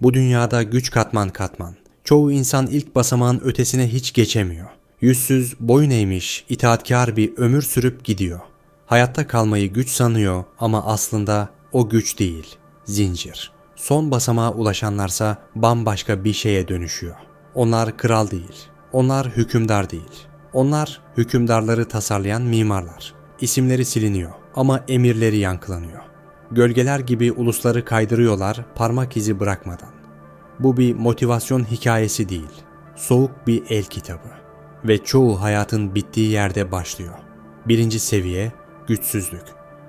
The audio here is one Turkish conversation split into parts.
Bu dünyada güç katman katman. Çoğu insan ilk basamağın ötesine hiç geçemiyor. Yüzsüz, boyun eğmiş, itaatkar bir ömür sürüp gidiyor. Hayatta kalmayı güç sanıyor ama aslında o güç değil, zincir. Son basamağa ulaşanlarsa bambaşka bir şeye dönüşüyor. Onlar kral değil, onlar hükümdar değil. Onlar hükümdarları tasarlayan mimarlar. İsimleri siliniyor ama emirleri yankılanıyor. Gölgeler gibi ulusları kaydırıyorlar parmak izi bırakmadan. Bu bir motivasyon hikayesi değil. Soğuk bir el kitabı. Ve çoğu hayatın bittiği yerde başlıyor. Birinci seviye güçsüzlük.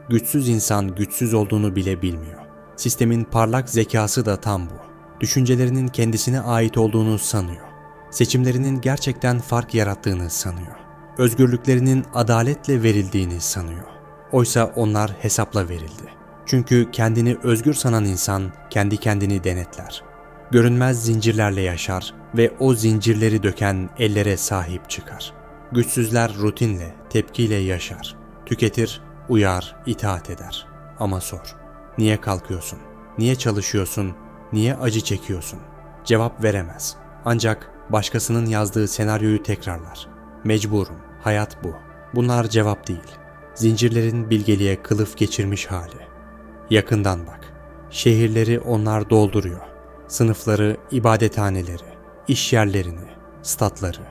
Güçsüz insan güçsüz olduğunu bile bilmiyor. Sistemin parlak zekası da tam bu. Düşüncelerinin kendisine ait olduğunu sanıyor. Seçimlerinin gerçekten fark yarattığını sanıyor. Özgürlüklerinin adaletle verildiğini sanıyor. Oysa onlar hesapla verildi. Çünkü kendini özgür sanan insan kendi kendini denetler. Görünmez zincirlerle yaşar ve o zincirleri döken ellere sahip çıkar. Güçsüzler rutinle, tepkiyle yaşar. Tüketir, uyar, itaat eder. Ama sor. Niye kalkıyorsun? Niye çalışıyorsun? Niye acı çekiyorsun? Cevap veremez. Ancak başkasının yazdığı senaryoyu tekrarlar. Mecburum. Hayat bu. Bunlar cevap değil. Zincirlerin bilgeliğe kılıf geçirmiş hali. Yakından bak. Şehirleri onlar dolduruyor. Sınıfları, ibadethaneleri, iş yerlerini, statları.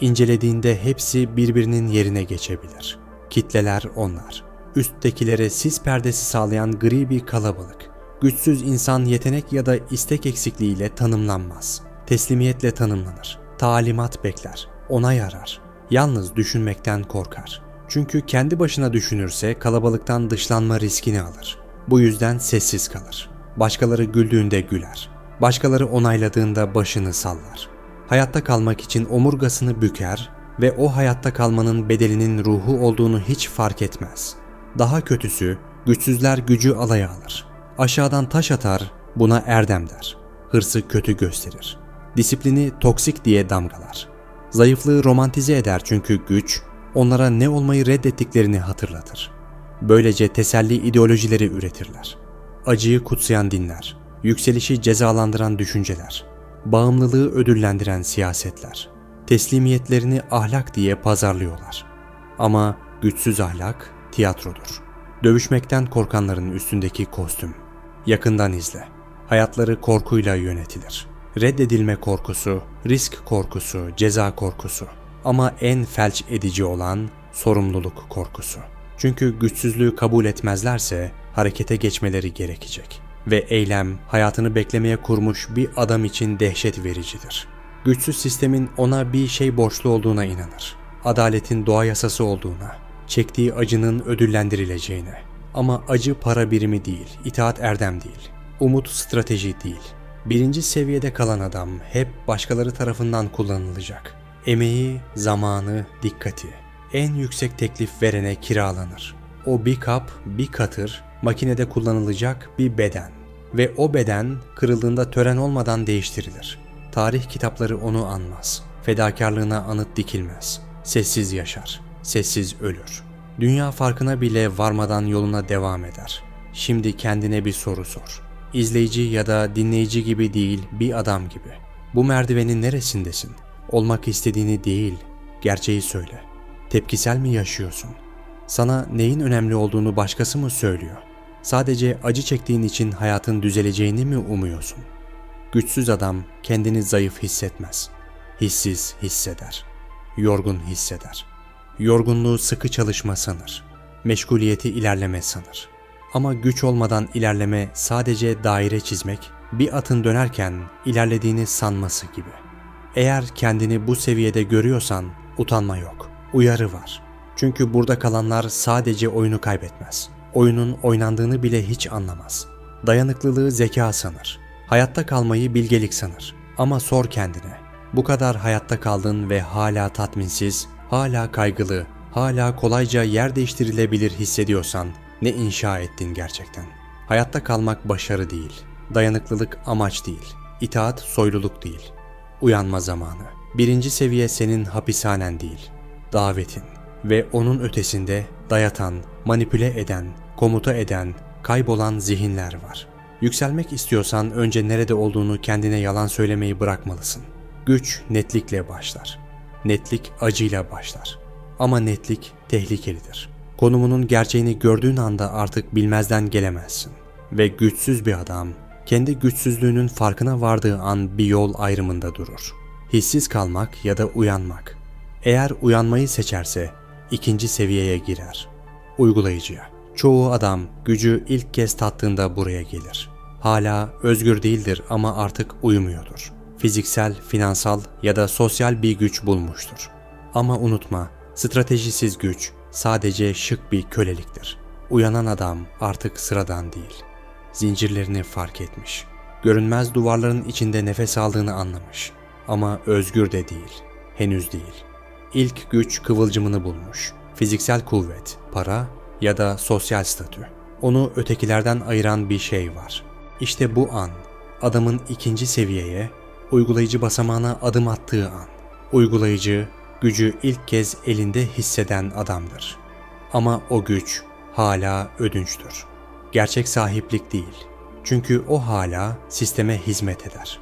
İncelediğinde hepsi birbirinin yerine geçebilir. Kitleler onlar. Üsttekilere sis perdesi sağlayan gri bir kalabalık. Güçsüz insan yetenek ya da istek eksikliğiyle tanımlanmaz. Teslimiyetle tanımlanır. Talimat bekler. Onay arar. Yalnız düşünmekten korkar. Çünkü kendi başına düşünürse kalabalıktan dışlanma riskini alır. Bu yüzden sessiz kalır. Başkaları güldüğünde güler. Başkaları onayladığında başını sallar. Hayatta kalmak için omurgasını büker ve o hayatta kalmanın bedelinin ruhu olduğunu hiç fark etmez. Daha kötüsü, güçsüzler gücü alaya alır. Aşağıdan taş atar, buna erdem der. Hırsı kötü gösterir. Disiplini toksik diye damgalar. Zayıflığı romantize eder çünkü güç, onlara ne olmayı reddettiklerini hatırlatır. Böylece teselli ideolojileri üretirler. Acıyı kutsayan dinler, yükselişi cezalandıran düşünceler, bağımlılığı ödüllendiren siyasetler, teslimiyetlerini ahlak diye pazarlıyorlar. Ama güçsüz ahlak tiyatrodur. Dövüşmekten korkanların üstündeki kostüm. Yakından izle. Hayatları korkuyla yönetilir. Reddedilme korkusu, risk korkusu, ceza korkusu. Ama en felç edici olan sorumluluk korkusu. Çünkü güçsüzlüğü kabul etmezlerse harekete geçmeleri gerekecek. Ve eylem hayatını beklemeye kurmuş bir adam için dehşet vericidir. Güçsüz sistemin ona bir şey borçlu olduğuna inanır. Adaletin doğa yasası olduğuna, çektiği acının ödüllendirileceğine. Ama acı para birimi değil, itaat erdem değil. Umut strateji değil. Birinci seviyede kalan adam hep başkaları tarafından kullanılacak. Emeği, zamanı, dikkati en yüksek teklif verene kiralanır. O bir kap, bir katır, makinede kullanılacak bir beden. Ve o beden kırıldığında tören olmadan değiştirilir. Tarih kitapları onu anmaz. Fedakarlığına anıt dikilmez. Sessiz yaşar, sessiz ölür. Dünya farkına bile varmadan yoluna devam eder. Şimdi kendine bir soru sor. İzleyici ya da dinleyici gibi değil, bir adam gibi. Bu merdivenin neresindesin? Olmak istediğini değil, gerçeği söyle. Tepkisel mi yaşıyorsun? Sana neyin önemli olduğunu başkası mı söylüyor? Sadece acı çektiğin için hayatın düzeleceğini mi umuyorsun? Güçsüz adam kendini zayıf hissetmez. Hissiz hisseder. Yorgun hisseder. Yorgunluğu sıkı çalışma sanır. Meşguliyeti ilerleme sanır. Ama güç olmadan ilerleme sadece daire çizmek, bir atın dönerken ilerlediğini sanması gibi. Eğer kendini bu seviyede görüyorsan utanma yok. Uyarı var. Çünkü burada kalanlar sadece oyunu kaybetmez. Oyunun oynandığını bile hiç anlamaz. Dayanıklılığı zeka sanır. Hayatta kalmayı bilgelik sanır. Ama sor kendine. Bu kadar hayatta kaldın ve hala tatminsiz, hala kaygılı, hala kolayca yer değiştirilebilir hissediyorsan ne inşa ettin gerçekten? Hayatta kalmak başarı değil. Dayanıklılık amaç değil. İtaat soyluluk değil. Uyanma zamanı. Birinci seviye senin hapishanen değil. Davetin. Ve onun ötesinde dayatan, manipüle eden, komuta eden, kaybolan zihinler var. Yükselmek istiyorsan önce nerede olduğunu kendine yalan söylemeyi bırakmalısın. Güç netlikle başlar. Netlik acıyla başlar. Ama netlik tehlikelidir. Konumunun gerçeğini gördüğün anda artık bilmezden gelemezsin. Ve güçsüz bir adam kendi güçsüzlüğünün farkına vardığı an bir yol ayrımında durur. Hissiz kalmak ya da uyanmak. Eğer uyanmayı seçerse ikinci seviyeye girer. Uygulayıcıya. Çoğu adam gücü ilk kez tattığında buraya gelir. Hala özgür değildir ama artık uyumuyordur. Fiziksel, finansal ya da sosyal bir güç bulmuştur. Ama unutma, stratejisiz güç sadece şık bir köleliktir. Uyanan adam artık sıradan değil. Zincirlerini fark etmiş. Görünmez duvarların içinde nefes aldığını anlamış. Ama özgür de değil. Henüz değil. İlk güç kıvılcımını bulmuş. Fiziksel kuvvet, para ya da sosyal statü. Onu ötekilerden ayıran bir şey var. İşte bu an adamın ikinci seviyeye, uygulayıcı basamağına adım attığı an. Uygulayıcı gücü ilk kez elinde hisseden adamdır. Ama o güç hala ödünçtür. Gerçek sahiplik değil. Çünkü o hala sisteme hizmet eder.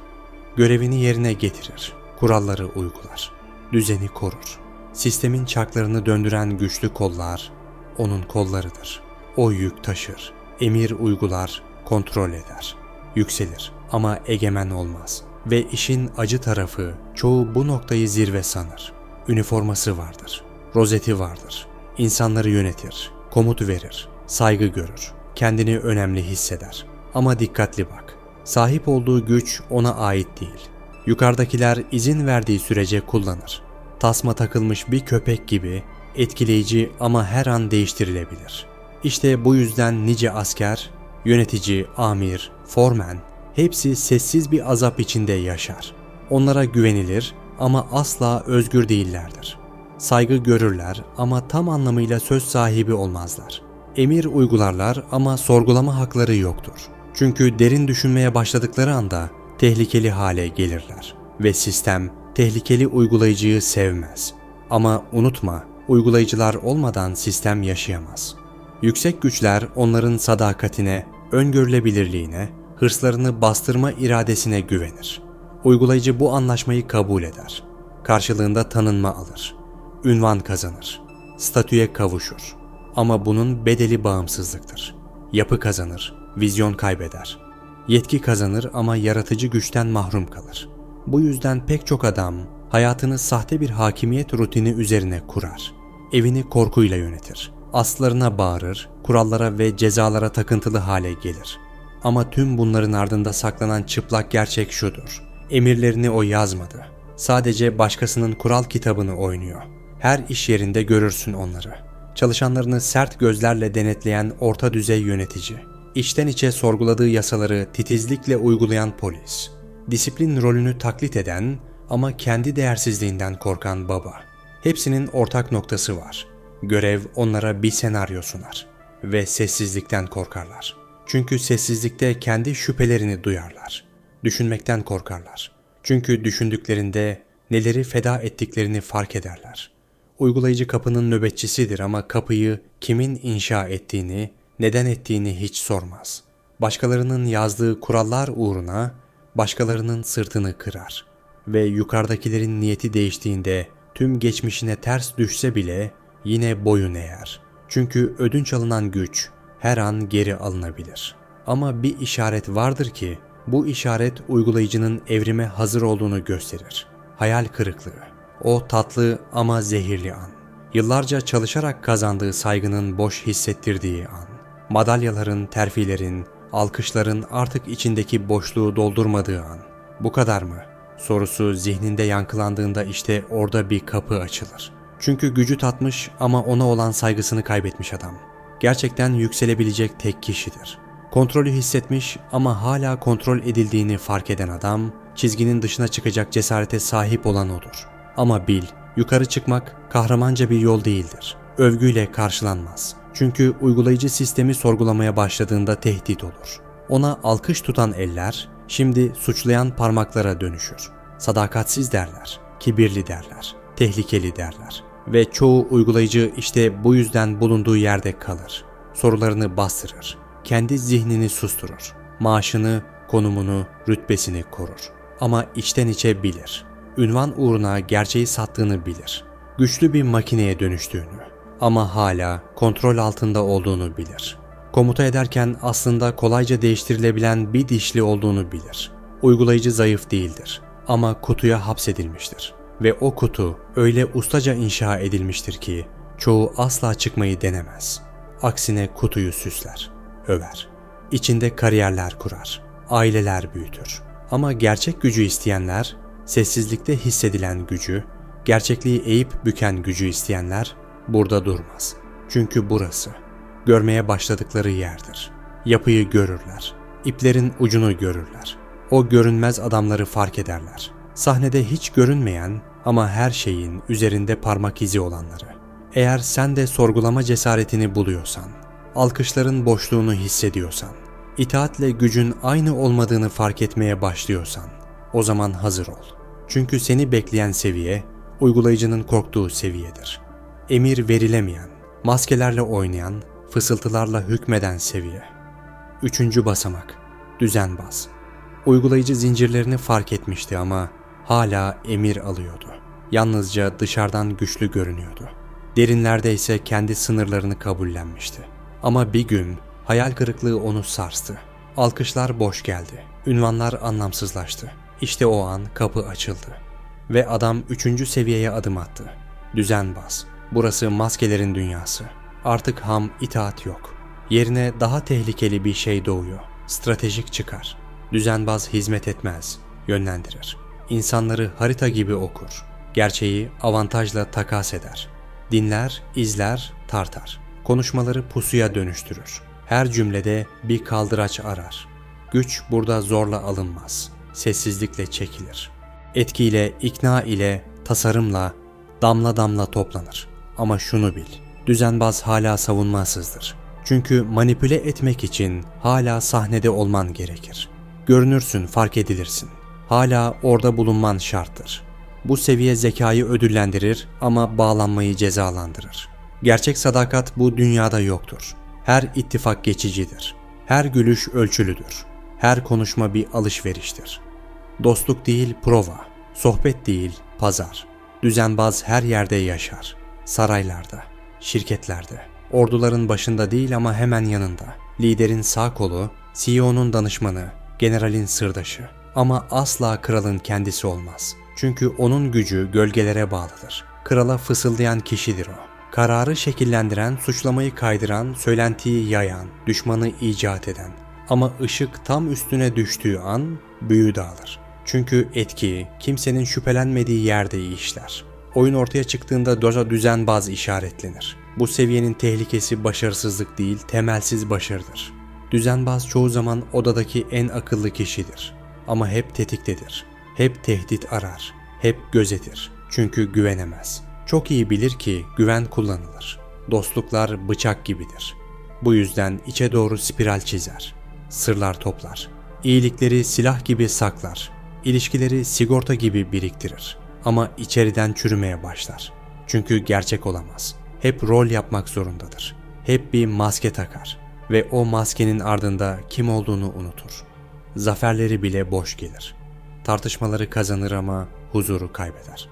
Görevini yerine getirir, kuralları uygular, düzeni korur. Sistemin çarklarını döndüren güçlü kollar onun kollarıdır. O yük taşır, emir uygular, kontrol eder. Yükselir ama egemen olmaz. Ve işin acı tarafı çoğu bu noktayı zirve sanır. Üniforması vardır, rozeti vardır. İnsanları yönetir, komut verir, saygı görür. Kendini önemli hisseder. Ama dikkatli bak. Sahip olduğu güç ona ait değil. Yukarıdakiler izin verdiği sürece kullanır. Tasma takılmış bir köpek gibi etkileyici ama her an değiştirilebilir. İşte bu yüzden nice asker, yönetici, amir, formen hepsi sessiz bir azap içinde yaşar. Onlara güvenilir ama asla özgür değillerdir. Saygı görürler ama tam anlamıyla söz sahibi olmazlar. Emir uygularlar ama sorgulama hakları yoktur. Çünkü derin düşünmeye başladıkları anda tehlikeli hale gelirler ve sistem tehlikeli uygulayıcıyı sevmez. Ama unutma, uygulayıcılar olmadan sistem yaşayamaz. Yüksek güçler onların sadakatine, öngörülebilirliğine, hırslarını bastırma iradesine güvenir. Uygulayıcı bu anlaşmayı kabul eder. Karşılığında tanınma alır. Ünvan kazanır. Statüye kavuşur. Ama bunun bedeli bağımsızlıktır. Yapı kazanır, vizyon kaybeder. Yetki kazanır ama yaratıcı güçten mahrum kalır. Bu yüzden pek çok adam hayatını sahte bir hakimiyet rutini üzerine kurar. Evini korkuyla yönetir. Aslarına bağırır, kurallara ve cezalara takıntılı hale gelir. Ama tüm bunların ardında saklanan çıplak gerçek şudur. Emirlerini o yazmadı. Sadece başkasının kural kitabını oynuyor. Her iş yerinde görürsün onları. Çalışanlarını sert gözlerle denetleyen orta düzey yönetici. İçten içe sorguladığı yasaları titizlikle uygulayan polis. Disiplin rolünü taklit eden ama kendi değersizliğinden korkan baba. Hepsinin ortak noktası var. Görev onlara bir senaryo sunar ve sessizlikten korkarlar. Çünkü sessizlikte kendi şüphelerini duyarlar. Düşünmekten korkarlar. Çünkü düşündüklerinde neleri feda ettiklerini fark ederler. Uygulayıcı kapının nöbetçisidir ama kapıyı kimin inşa ettiğini, neden ettiğini hiç sormaz. Başkalarının yazdığı kurallar uğruna başkalarının sırtını kırar ve yukarıdakilerin niyeti değiştiğinde tüm geçmişine ters düşse bile yine boyun eğer. Çünkü ödünç alınan güç her an geri alınabilir. Ama bir işaret vardır ki bu işaret uygulayıcının evrime hazır olduğunu gösterir. Hayal kırıklığı. O tatlı ama zehirli an. Yıllarca çalışarak kazandığı saygının boş hissettirdiği an. Madalyaların, terfilerin, alkışların artık içindeki boşluğu doldurmadığı an. Bu kadar mı? Sorusu zihninde yankılandığında işte orada bir kapı açılır. Çünkü gücü tatmış ama ona olan saygısını kaybetmiş adam. Gerçekten yükselebilecek tek kişidir. Kontrolü hissetmiş ama hala kontrol edildiğini fark eden adam, çizginin dışına çıkacak cesarete sahip olan odur. Ama bil, yukarı çıkmak kahramanca bir yol değildir. Övgüyle karşılanmaz. Çünkü uygulayıcı sistemi sorgulamaya başladığında tehdit olur. Ona alkış tutan eller, şimdi suçlayan parmaklara dönüşür. Sadakatsiz derler, kibirli derler, tehlikeli derler. Ve çoğu uygulayıcı işte bu yüzden bulunduğu yerde kalır. Sorularını bastırır, kendi zihnini susturur. maaşını, konumunu, rütbesini korur. Ama içten içe bilir. Ünvan uğruna gerçeği sattığını bilir. Güçlü bir makineye dönüştüğünü ama hala kontrol altında olduğunu bilir. Komuta ederken aslında kolayca değiştirilebilen bir dişli olduğunu bilir. Uygulayıcı zayıf değildir ama kutuya hapsedilmiştir. Ve o kutu öyle ustaca inşa edilmiştir ki çoğu asla çıkmayı denemez. Aksine kutuyu süsler, över. İçinde kariyerler kurar, aileler büyütür. Ama gerçek gücü isteyenler, sessizlikte hissedilen gücü, gerçekliği eğip büken gücü isteyenler burada durmaz. Çünkü burası görmeye başladıkları yerdir. Yapıyı görürler. iplerin ucunu görürler. O görünmez adamları fark ederler. Sahnede hiç görünmeyen ama her şeyin üzerinde parmak izi olanları. Eğer sen de sorgulama cesaretini buluyorsan, alkışların boşluğunu hissediyorsan, itaatle gücün aynı olmadığını fark etmeye başlıyorsan, o zaman hazır ol. Çünkü seni bekleyen seviye, uygulayıcının korktuğu seviyedir. Emir verilemeyen, maskelerle oynayan, fısıltılarla hükmeden seviye. Üçüncü basamak, düzenbaz. Uygulayıcı zincirlerini fark etmişti ama hala emir alıyordu. Yalnızca dışarıdan güçlü görünüyordu. Derinlerde ise kendi sınırlarını kabullenmişti. Ama bir gün hayal kırıklığı onu sarstı. Alkışlar boş geldi. Ünvanlar anlamsızlaştı. İşte o an kapı açıldı. Ve adam üçüncü seviyeye adım attı. Düzenbaz. Burası maskelerin dünyası. Artık ham itaat yok. Yerine daha tehlikeli bir şey doğuyor. Stratejik çıkar. Düzenbaz hizmet etmez, yönlendirir. İnsanları harita gibi okur. Gerçeği avantajla takas eder. Dinler, izler, tartar. Konuşmaları pusuya dönüştürür. Her cümlede bir kaldıraç arar. Güç burada zorla alınmaz. Sessizlikle çekilir. Etkiyle, ikna ile, tasarımla, damla damla toplanır. Ama şunu bil, düzenbaz hala savunmasızdır. Çünkü manipüle etmek için hala sahnede olman gerekir. Görünürsün, fark edilirsin. Hala orada bulunman şarttır. Bu seviye zekayı ödüllendirir ama bağlanmayı cezalandırır. Gerçek sadakat bu dünyada yoktur. Her ittifak geçicidir. Her gülüş ölçülüdür. Her konuşma bir alışveriştir. Dostluk değil prova, sohbet değil pazar. Düzenbaz her yerde yaşar. Saraylarda, şirketlerde, orduların başında değil ama hemen yanında. Liderin sağ kolu, CEO'nun danışmanı, generalin sırdaşı. Ama asla kralın kendisi olmaz. Çünkü onun gücü gölgelere bağlıdır. Krala fısıldayan kişidir o. Kararı şekillendiren, suçlamayı kaydıran, söylentiyi yayan, düşmanı icat eden. Ama ışık tam üstüne düştüğü an büyü dağılır. Çünkü etki kimsenin şüphelenmediği yerde işler. Oyun ortaya çıktığında doza düzenbaz işaretlenir. Bu seviyenin tehlikesi başarısızlık değil, temelsiz başarıdır. Düzenbaz çoğu zaman odadaki en akıllı kişidir. Ama hep tetiktedir. Hep tehdit arar. Hep gözetir. Çünkü güvenemez. Çok iyi bilir ki güven kullanılır. Dostluklar bıçak gibidir. Bu yüzden içe doğru spiral çizer. Sırlar toplar. İyilikleri silah gibi saklar. İlişkileri sigorta gibi biriktirir. Ama içeriden çürümeye başlar. Çünkü gerçek olamaz. Hep rol yapmak zorundadır. Hep bir maske takar ve o maskenin ardında kim olduğunu unutur. Zaferleri bile boş gelir. Tartışmaları kazanır ama huzuru kaybeder.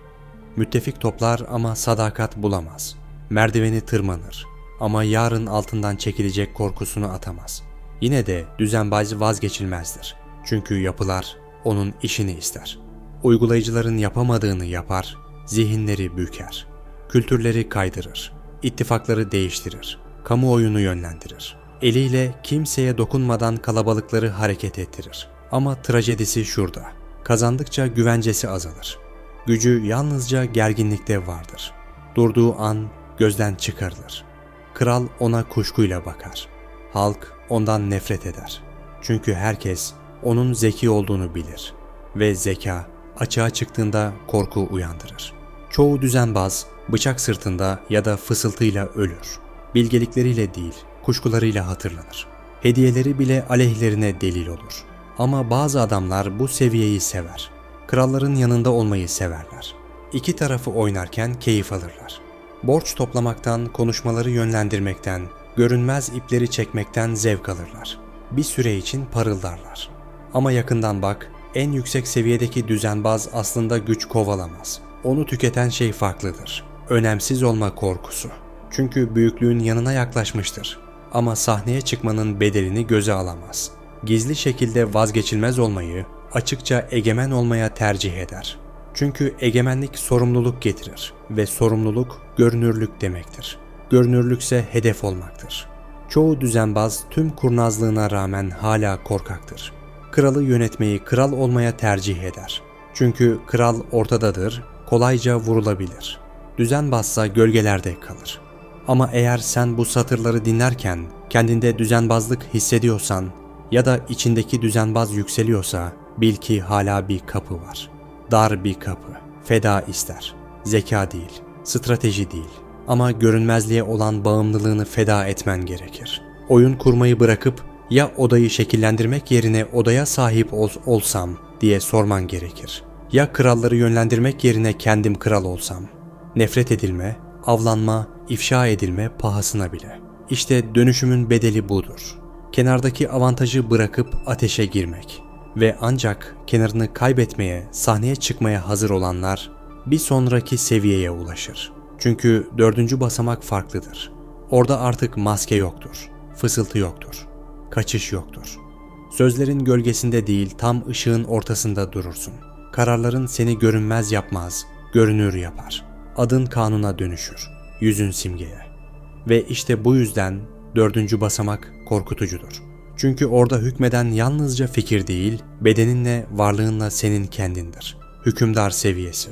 Müttefik toplar ama sadakat bulamaz. Merdiveni tırmanır ama yarın altından çekilecek korkusunu atamaz. Yine de düzenbaz vazgeçilmezdir. Çünkü yapılar onun işini ister. Uygulayıcıların yapamadığını yapar, zihinleri büker, kültürleri kaydırır, ittifakları değiştirir, kamuoyunu yönlendirir. Eliyle kimseye dokunmadan kalabalıkları hareket ettirir. Ama trajedisi şurada. Kazandıkça güvencesi azalır. Gücü yalnızca gerginlikte vardır. Durduğu an gözden çıkarılır. Kral ona kuşkuyla bakar. Halk ondan nefret eder. Çünkü herkes onun zeki olduğunu bilir ve zeka açığa çıktığında korku uyandırır. Çoğu düzenbaz bıçak sırtında ya da fısıltıyla ölür. Bilgelikleriyle değil, kuşkularıyla hatırlanır. Hediyeleri bile aleyhlerine delil olur. Ama bazı adamlar bu seviyeyi sever. Kralların yanında olmayı severler. İki tarafı oynarken keyif alırlar. Borç toplamaktan, konuşmaları yönlendirmekten, görünmez ipleri çekmekten zevk alırlar. bir süre için parıldarlar. Ama yakından bak, en yüksek seviyedeki düzenbaz aslında güç kovalamaz. Onu tüketen şey farklıdır. Önemsiz olma korkusu. Çünkü büyüklüğün yanına yaklaşmıştır. Ama sahneye çıkmanın bedelini göze alamaz. Gizli şekilde vazgeçilmez olmayı, açıkça egemen olmaya tercih eder. Çünkü egemenlik sorumluluk getirir ve sorumluluk görünürlük demektir. Görünürlükse hedef olmaktır. Çoğu düzenbaz tüm kurnazlığına rağmen hala korkaktır. Kralı yönetmeyi kral olmaya tercih eder. Çünkü kral ortadadır, kolayca vurulabilir. Düzenbazsa gölgelerde kalır. Ama eğer sen bu satırları dinlerken kendinde düzenbazlık hissediyorsan ya da içindeki düzenbaz yükseliyorsa bil ki hala bir kapı var. Dar bir kapı. Feda ister. Zeka değil, strateji değil. Ama görünmezliğe olan bağımlılığını feda etmen gerekir. Oyun kurmayı bırakıp ya odayı şekillendirmek yerine odaya sahip ol, olsam diye sorman gerekir. Ya kralları yönlendirmek yerine kendim kral olsam. Nefret edilme, avlanma, ifşa edilme pahasına bile. İşte dönüşümün bedeli budur. Kenardaki avantajı bırakıp ateşe girmek ve ancak kenarını kaybetmeye, sahneye çıkmaya hazır olanlar bir sonraki seviyeye ulaşır. Çünkü dördüncü basamak farklıdır. Orada artık maske yoktur, fısıltı yoktur, kaçış yoktur. Sözlerin gölgesinde değil tam ışığın ortasında durursun. Kararların seni görünmez yapmaz, görünür yapar. Adın kanuna dönüşür, yüzün simgeye. Ve işte bu yüzden dördüncü basamak korkutucudur. Çünkü orada hükmeden yalnızca fikir değil, bedeninle, varlığınla senin kendindir. Hükümdar seviyesi.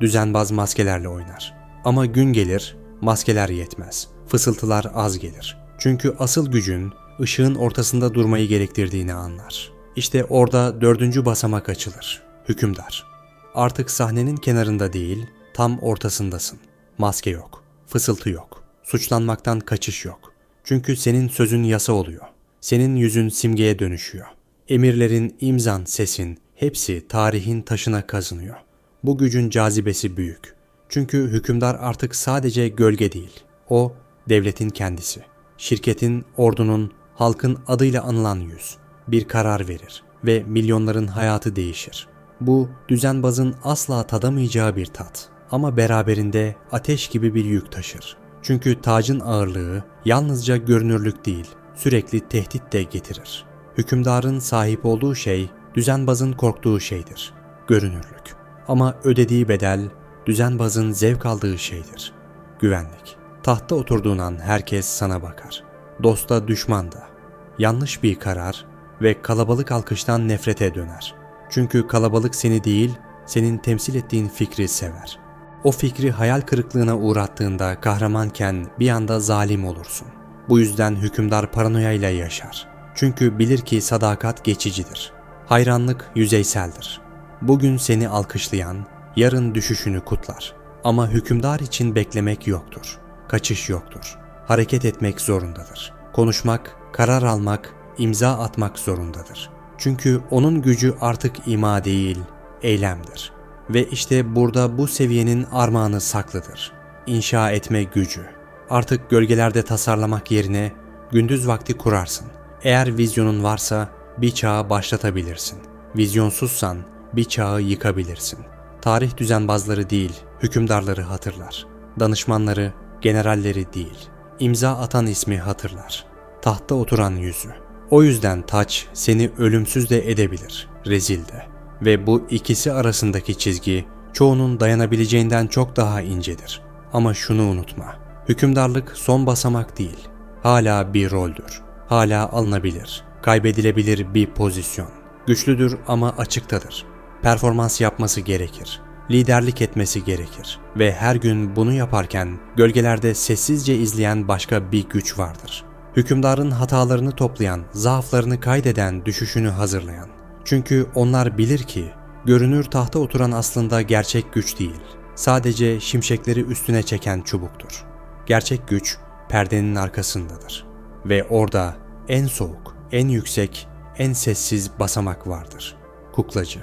Düzenbaz maskelerle oynar. Ama gün gelir, maskeler yetmez. Fısıltılar az gelir. Çünkü asıl gücün ışığın ortasında durmayı gerektirdiğini anlar. İşte orada dördüncü basamak açılır. Hükümdar. Artık sahnenin kenarında değil, tam ortasındasın. Maske yok, fısıltı yok, suçlanmaktan kaçış yok. Çünkü senin sözün yasa oluyor. Senin yüzün simgeye dönüşüyor. Emirlerin, imzan, sesin hepsi tarihin taşına kazınıyor. Bu gücün cazibesi büyük. Çünkü hükümdar artık sadece gölge değil. O devletin kendisi. Şirketin, ordunun, halkın adıyla anılan yüz. Bir karar verir ve milyonların hayatı değişir. Bu düzenbazın asla tadamayacağı bir tat. Ama beraberinde ateş gibi bir yük taşır. Çünkü tacın ağırlığı yalnızca görünürlük değil, sürekli tehdit de getirir. Hükümdarın sahip olduğu şey, düzenbazın korktuğu şeydir. Görünürlük. Ama ödediği bedel, düzenbazın zevk aldığı şeydir. Güvenlik. Tahta oturduğun an herkes sana bakar. Dosta düşman da. Yanlış bir karar ve kalabalık alkıştan nefrete döner. Çünkü kalabalık seni değil, senin temsil ettiğin fikri sever. O fikri hayal kırıklığına uğrattığında kahramanken bir anda zalim olursun. Bu yüzden hükümdar paranoyayla yaşar. Çünkü bilir ki sadakat geçicidir. Hayranlık yüzeyseldir. Bugün seni alkışlayan, yarın düşüşünü kutlar. Ama hükümdar için beklemek yoktur. Kaçış yoktur. Hareket etmek zorundadır. Konuşmak, karar almak, imza atmak zorundadır. Çünkü onun gücü artık ima değil, eylemdir. Ve işte burada bu seviyenin armağanı saklıdır. İnşa etme gücü. Artık gölgelerde tasarlamak yerine gündüz vakti kurarsın. Eğer vizyonun varsa bir çağı başlatabilirsin. Vizyonsuzsan bir çağı yıkabilirsin. Tarih düzenbazları değil, hükümdarları hatırlar. Danışmanları, generalleri değil. İmza atan ismi hatırlar. Tahtta oturan yüzü. O yüzden taç seni ölümsüz de edebilir, rezil de. Ve bu ikisi arasındaki çizgi çoğunun dayanabileceğinden çok daha incedir. Ama şunu unutma. Hükümdarlık son basamak değil. Hala bir roldür. Hala alınabilir, kaybedilebilir bir pozisyon. Güçlüdür ama açıktadır. Performans yapması gerekir. Liderlik etmesi gerekir. Ve her gün bunu yaparken gölgelerde sessizce izleyen başka bir güç vardır. Hükümdarın hatalarını toplayan, zaaflarını kaydeden, düşüşünü hazırlayan. Çünkü onlar bilir ki görünür tahta oturan aslında gerçek güç değil. Sadece şimşekleri üstüne çeken çubuktur. Gerçek güç perdenin arkasındadır. Ve orada en soğuk, en yüksek, en sessiz basamak vardır. Kuklacı.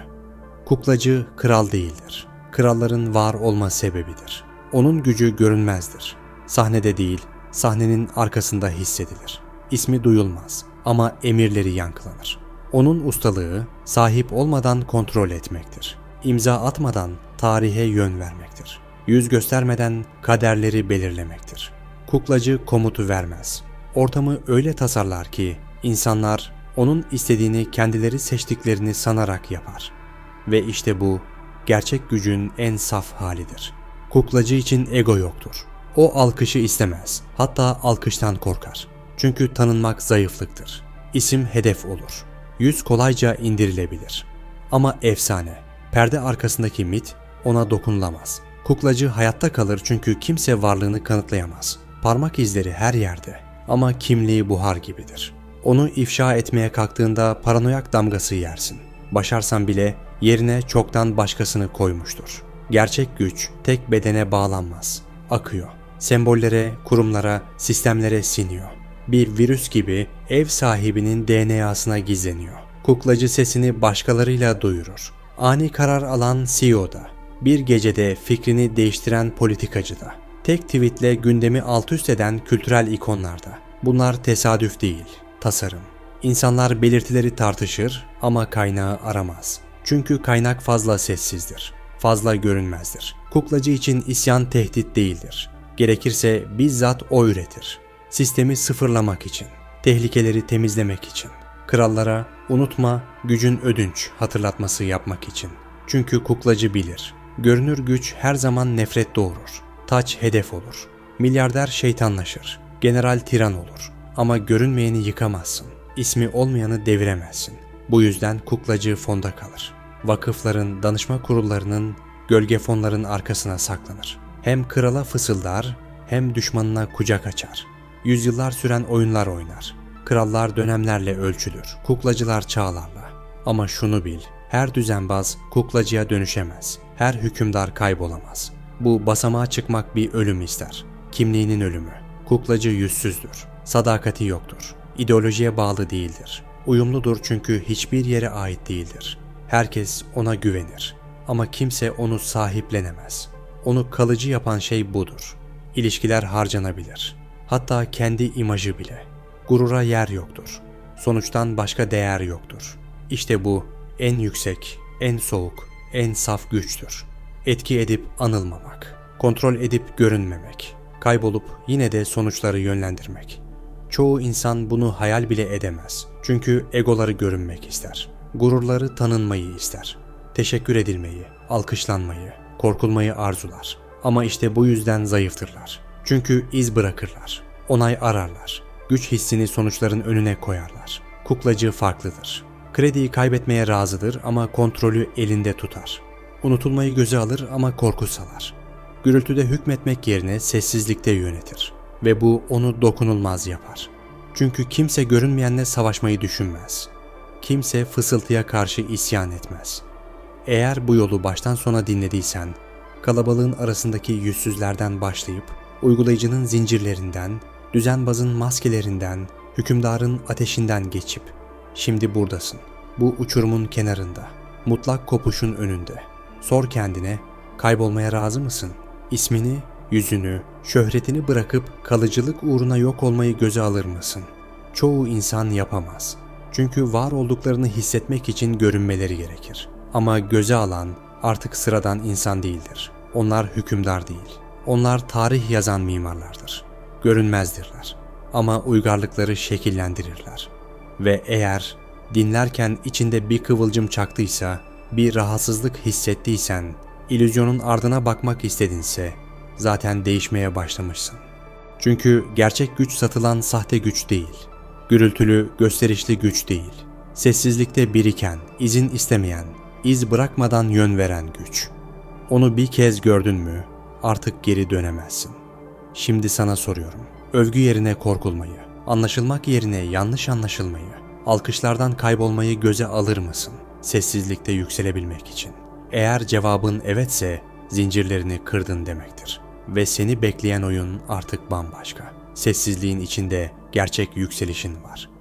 Kuklacı kral değildir. Kralların var olma sebebidir. Onun gücü görünmezdir. Sahnede değil, sahnenin arkasında hissedilir. İsmi duyulmaz ama emirleri yankılanır. Onun ustalığı sahip olmadan kontrol etmektir. İmza atmadan tarihe yön vermektir. Yüz göstermeden kaderleri belirlemektir. Kuklacı komutu vermez. Ortamı öyle tasarlar ki insanlar onun istediğini kendileri seçtiklerini sanarak yapar. Ve işte bu gerçek gücün en saf halidir. Kuklacı için ego yoktur. O alkışı istemez. Hatta alkıştan korkar. Çünkü tanınmak zayıflıktır. İsim hedef olur. Yüz kolayca indirilebilir. Ama efsane, perde arkasındaki mit ona dokunulamaz. Kuklacı hayatta kalır çünkü kimse varlığını kanıtlayamaz. Parmak izleri her yerde ama kimliği buhar gibidir. Onu ifşa etmeye kalktığında paranoyak damgası yersin. Başarsan bile yerine çoktan başkasını koymuştur. Gerçek güç tek bedene bağlanmaz. Akıyor. Sembollere, kurumlara, sistemlere siniyor. Bir virüs gibi ev sahibinin DNA'sına gizleniyor. Kuklacı sesini başkalarıyla duyurur. Ani karar alan CEO'da, bir gecede fikrini değiştiren politikacıda, tek tweetle gündemi alt üst eden kültürel ikonlarda. Bunlar tesadüf değil, tasarım. İnsanlar belirtileri tartışır ama kaynağı aramaz. Çünkü kaynak fazla sessizdir, fazla görünmezdir. Kuklacı için isyan tehdit değildir. Gerekirse bizzat o üretir. Sistemi sıfırlamak için, tehlikeleri temizlemek için, krallara unutma gücün ödünç hatırlatması yapmak için. Çünkü kuklacı bilir. Görünür güç her zaman nefret doğurur. Taç hedef olur. Milyarder şeytanlaşır. General tiran olur. Ama görünmeyeni yıkamazsın. İsmi olmayanı deviremezsin. Bu yüzden kuklacı fonda kalır. Vakıfların, danışma kurullarının, gölge fonların arkasına saklanır. Hem krala fısıldar hem düşmanına kucak açar. Yüzyıllar süren oyunlar oynar. Krallar dönemlerle ölçülür, kuklacılar çağlarla. Ama şunu bil, her düzenbaz kuklacıya dönüşemez. Her hükümdar kaybolamaz. Bu basamağa çıkmak bir ölüm ister. Kimliğinin ölümü. Kuklacı yüzsüzdür. Sadakati yoktur. İdeolojiye bağlı değildir. Uyumludur çünkü hiçbir yere ait değildir. Herkes ona güvenir. Ama kimse onu sahiplenemez. Onu kalıcı yapan şey budur. İlişkiler harcanabilir. Hatta kendi imajı bile. Gurura yer yoktur. Sonuçtan başka değer yoktur. İşte bu en yüksek, en soğuk, en saf güçtür. Etki edip anılmamak, kontrol edip görünmemek, kaybolup yine de sonuçları yönlendirmek. Çoğu insan bunu hayal bile edemez. Çünkü egoları görünmek ister. Gururları tanınmayı ister. Teşekkür edilmeyi, alkışlanmayı, korkulmayı arzular. Ama işte bu yüzden zayıftırlar. Çünkü iz bırakırlar. Onay ararlar. Güç hissini sonuçların önüne koyarlar. Kuklacı farklıdır. Krediyi kaybetmeye razıdır ama kontrolü elinde tutar. Unutulmayı göze alır ama korku salar. Gürültüde hükmetmek yerine sessizlikte yönetir. Ve bu onu dokunulmaz yapar. Çünkü kimse görünmeyenle savaşmayı düşünmez. Kimse fısıltıya karşı isyan etmez. Eğer bu yolu baştan sona dinlediysen, kalabalığın arasındaki yüzsüzlerden başlayıp, uygulayıcının zincirlerinden, düzenbazın maskelerinden, hükümdarın ateşinden geçip, şimdi buradasın. Bu uçurumun kenarında, mutlak kopuşun önünde. Sor kendine, kaybolmaya razı mısın? İsmini, yüzünü, şöhretini bırakıp kalıcılık uğruna yok olmayı göze alır mısın? Çoğu insan yapamaz. Çünkü var olduklarını hissetmek için görünmeleri gerekir. Ama göze alan artık sıradan insan değildir. Onlar hükümdar değil. Onlar tarih yazan mimarlardır. Görünmezdirler. Ama uygarlıkları şekillendirirler. Ve eğer dinlerken içinde bir kıvılcım çaktıysa, bir rahatsızlık hissettiysen, illüzyonun ardına bakmak istedinse, zaten değişmeye başlamışsın. Çünkü gerçek güç satılan sahte güç değil. Gürültülü, gösterişli güç değil. Sessizlikte biriken, izin istemeyen, iz bırakmadan yön veren güç. Onu bir kez gördün mü artık geri dönemezsin. Şimdi sana soruyorum. Övgü yerine korkulmayı, anlaşılmak yerine yanlış anlaşılmayı, alkışlardan kaybolmayı göze alır mısın? Sessizlikte yükselebilmek için. Eğer cevabın evetse zincirlerini kırdın demektir. Ve seni bekleyen oyun artık bambaşka. Sessizliğin içinde gerçek yükselişin var.